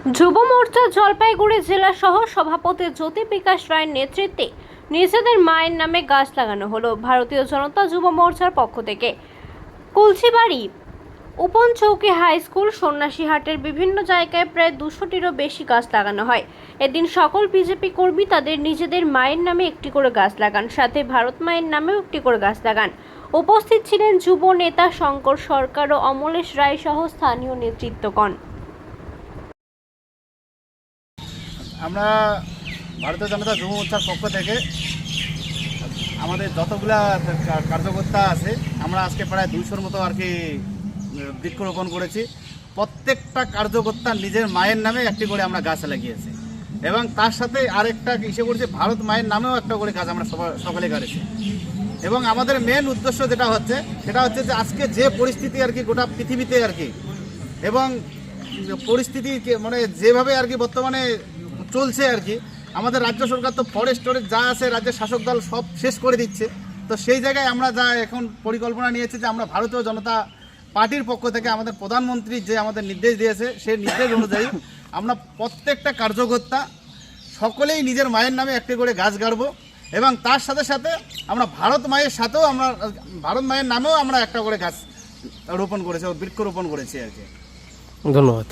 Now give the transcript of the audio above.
যুব মোর্চা জলপাইগুড়ি জেলা সহ সভাপতি জ্যোতি বিকাশ রায়ের নেতৃত্বে নিজেদের মায়ের নামে গাছ লাগানো হলো ভারতীয় জনতা যুব মোর্চার পক্ষ থেকে। কুলচিবাড়ি উপন চৌকি হাই স্কুল সন্ন্যাসীহাটের বিভিন্ন জায়গায় প্রায় দুশোটিরও বেশি গাছ লাগানো হয়। এদিন সকল বিজেপি কর্মী তাদের নিজেদের মায়ের নামে একটি করে গাছ লাগান, সাথে ভারত মায়ের নামেও একটি করে গাছ লাগান। উপস্থিত ছিলেন যুব নেতা শঙ্কর সরকার ও অমলেশ রায় সহ স্থানীয় নেতৃত্বগণ। আমরা ভারতীয় জনতা যুব মোর্চার পক্ষ থেকে আমাদের যতগুলা কার্যকর্তা আছে, আমরা আজকে প্রায় দুইশোর মতো আর কি বৃক্ষরোপণ করেছি। প্রত্যেকটা কার্যকর্তা নিজের মায়ের নামে একটি করে আমরা গাছ লাগিয়েছি। এবং তার সাথে আরেকটা ইসে করছে, ভারত মায়ের নামেও একটা করে গাছ আমরা সকলে গাড়েছি। এবং আমাদের মেন উদ্দেশ্য যেটা হচ্ছে, সেটা হচ্ছে যে আজকে যে পরিস্থিতি আর কি গোটা পৃথিবীতে আর কি, এবং পরিস্থিতি মানে যেভাবে আর কি বর্তমানে চলছে আর কি। আমাদের রাজ্য সরকার তো ফরেস্ট টরেস্ট যা আছে, রাজ্যের শাসক দল সব শেষ করে দিচ্ছে। তো সেই জায়গায় আমরা যা এখন পরিকল্পনা নিয়েছি যে আমরা ভারতীয় জনতা পার্টির পক্ষ থেকে আমাদের প্রধানমন্ত্রী যে আমাদের নির্দেশ দিয়েছে, সেই নির্দেশ অনুযায়ী আমরা প্রত্যেকটা কার্যকর্তা সকলেই নিজের মায়ের নামে একটি করে গাছ গাড়বো এবং তার সাথে সাথে আমরা ভারত মায়ের সাথেও আমরা, ভারত মায়ের নামেও আমরা একটা করে গাছ রোপণ করেছি, বৃক্ষরোপণ করেছি আর কি। ধন্যবাদ।